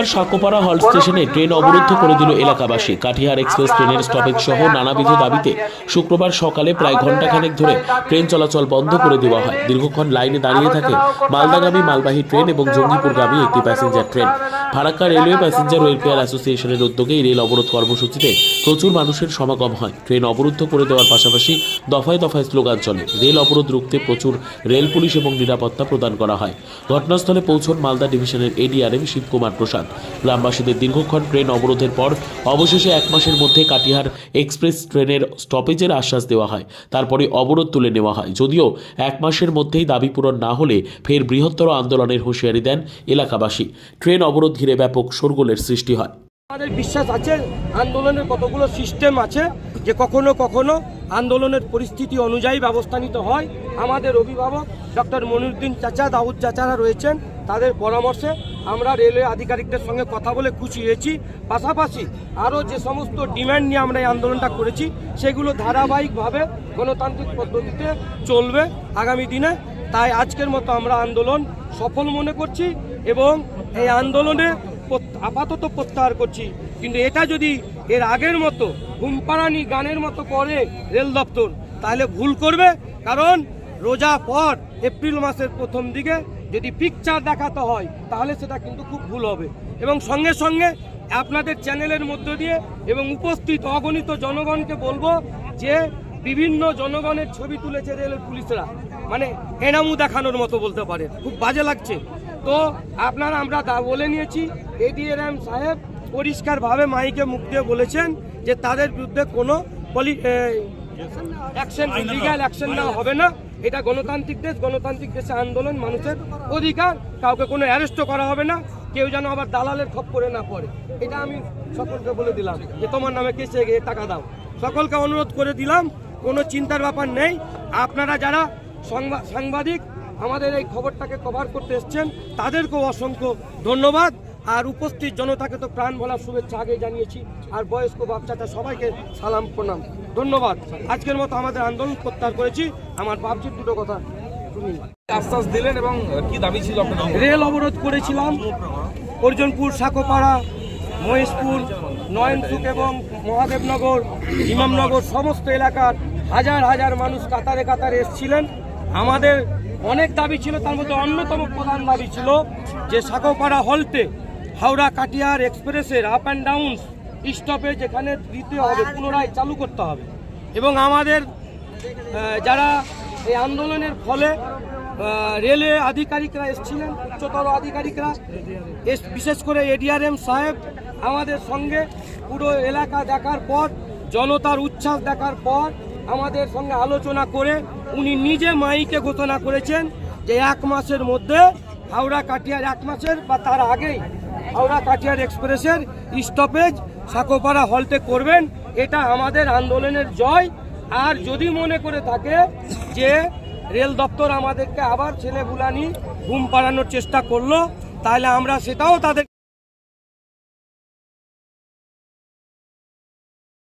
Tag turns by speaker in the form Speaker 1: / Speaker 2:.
Speaker 1: ফারাক্কার সাকোপাড়া halt স্টেশনে train অবরুদ্ধ করে দিল এলাকাবাসী। কাঠিহার এক্সপ্রেস ট্রেনের স্টপেজ সহ নানাবিধ দাবিতে শুক্রবার সকালে প্রায় ঘণ্টাখানেক ধরে ট্রেন চলাচল বন্ধ করে দেওয়া হয়। দীর্ঘক্ষণ লাইনে দাঁড়িয়ে থাকে মালদাগামী মালবাহী ট্রেন এবং জঙ্গিপুরগামী একটি passenger train. Farakka railway passenger welfare অ্যাসোসিয়েশনের উদ্যোগে এই রেল অবরোধ কর্মসূচিতে প্রচুর মানুষের সমাগম হয়। ট্রেন অবরুদ্ধ করে দেওয়ার পাশাপাশি দফায় দফায় স্লোগান চলে। রেল অবরোধ রুখতে প্রচুর রেল পুলিশ এবং নিরাপত্তা প্রদান করা হয়। ঘটনাস্থলে পৌঁছন মালদা ডিভিশনের এডিআরএম শিবকুমার প্রসাদ। গ্রামবাসীদের দীর্ঘক্ষণ ট্রেন অবরোধের পর অবশেষে এক মাসের মধ্যে কাটিহার এক্সপ্রেস ট্রেনের স্টপেজের আশ্বাস দেওয়া হয়। তারপরে অবরোধ তুলে নেওয়া হয়। যদিও এক মাসের মধ্যেই দাবি পূরণ না হলে ফের বৃহত্তর আন্দোলনের হুঁশিয়ারি দেন এলাকাবাসী। ট্রেন অবরোধ ঘিরে ব্যাপক শোরগোলের সৃষ্টি হয়।
Speaker 2: আমাদের বিশ্বাস আছে, আন্দোলনের কতগুলো সিস্টেম আছে যে কখনো কখনো আন্দোলনের পরিস্থিতি অনুযায়ী ব্যবস্থা নিতে হয়। আমাদের অভিভাবক ডক্টর মনিরুদ্দিন চাচা, দাউদ চাচারা রয়েছেন। তাদের পরামর্শে আমরা রেলওয়ে আধিকারিকদের সঙ্গে কথা বলে খুশি হয়েছি। পাশাপাশি আরও যে সমস্ত ডিমান্ড নিয়ে আমরা এই আন্দোলনটা করেছি, সেগুলো ধারাবাহিকভাবে গণতান্ত্রিক পদ্ধতিতে চলবে আগামী দিনে। তাই আজকের মতো আমরা আন্দোলন সফল মনে করছি এবং এই আন্দোলনে আপাতত প্রত্যাহার করছি। কিন্তু এটা যদি এর আগের মতো ঘুমপাড়ানি গানের মতো করে রেল দপ্তর, তাহলে ভুল করবে। কারণ রোজা পর এপ্রিল মাসের প্রথম দিকে যদি পিকচার দেখাতে হয়, তাহলে সেটা কিন্তু খুব ভুল হবে। এবং সঙ্গে সঙ্গে আপনাদের চ্যানেলের মধ্য দিয়ে এবং উপস্থিত অগণিত জনগণকে বলব যে, বিভিন্ন জনগণের ছবি তুলেছে রেলের পুলিশরা। মানে এনামু দেখানোর মতো বলতে পারে। খুব বাজে লাগছে। তো আপনারা, আমরা বলে নিয়েছি এডিএরএম সাহেব পরিষ্কারভাবে মাইকে মুখ দিয়ে বলেছেন যে, তাদের বিরুদ্ধে কোনো পলি অ্যাকশন লিগাল অ্যাকশন নেওয়া হবে না। এটা গণতান্ত্রিক দেশ, গণতান্ত্রিক দেশে আন্দোলন, মানুষের অধিকার। কাউকে কোনো অ্যারেস্টও করা হবে না। কেউ যেন আবার দালালের খপ করে না পড়ে। এটা আমি সকলকে বলে দিলাম যে তোমার নামে কেসে টাকা দাও। সকলকে অনুরোধ করে দিলাম, কোনো চিন্তার ব্যাপার নেই। আপনারা যারা সংবা- সাংবাদিক, আমাদের এই খবরটাকে কভার করতে এসছেন, তাদেরকেও অসংখ্য ধন্যবাদ। আর উপস্থিত জনতাকে তো প্রাণ বলার শুভেচ্ছা আগে জানিয়েছি। আর বয়স্ক বাচ্চাটা সবাইকে সালাম, প্রণাম। ধন্যবাদ। আজকের মতো আমাদের আন্দোলন প্রত্যাহার করেছি। আমার বাপজির দুটো কথা শুনি
Speaker 3: আশ্বাস দিলেন এবং কি দাবি ছিল
Speaker 2: রেল অবরোধ করেছিলাম। অর্জনপুর, সাকোপাড়া, মহেশপুর নয়নসুক এবং মহাদেবনগর, ইমামনগর সমস্ত এলাকার হাজার হাজার মানুষ কাতারে কাতারে এসেছিলেন। আমাদের অনেক দাবি ছিল, তার মধ্যে অন্যতম প্রধান দাবি ছিল যে সাকোপাড়া হলতে হাওড়া কাটিয়ার এক্সপ্রেসের আপ অ্যান্ড ডাউন স্টপে যেখানে দিতে হবে, পুনরায় চালু করতে হবে। এবং আমাদের যারা এই আন্দোলনের ফলে রেলওয়ে আধিকারিকরা এসেছিলেন, উচ্চতর আধিকারিকরা বিশেষ করে এডিআরএম সাহেব, আমাদের সঙ্গে পুরো এলাকা দেখার পর, জনতার উচ্ছ্বাস দেখার পর, আমাদের সঙ্গে আলোচনা করে, উনি নিজে মাইকে ঘোষণা করেছেন যে এক মাসের মধ্যে হাওড়া কাটিয়ার এক মাসের বা তার আগেই হাওড়া কাটিয়ার এক্সপ্রেসের স্টপেজ সাকোপাড়া হলতে করবেন, এটা আমাদের আন্দোলনের জয়। আর যদি মনে করে থাকে যে রেল দপ্তর আমাদেরকে আবার ছেলে বুলানি ঘুম পাড়ানোর চেষ্টা করল, তাহলে আমরা সেটাও তাদের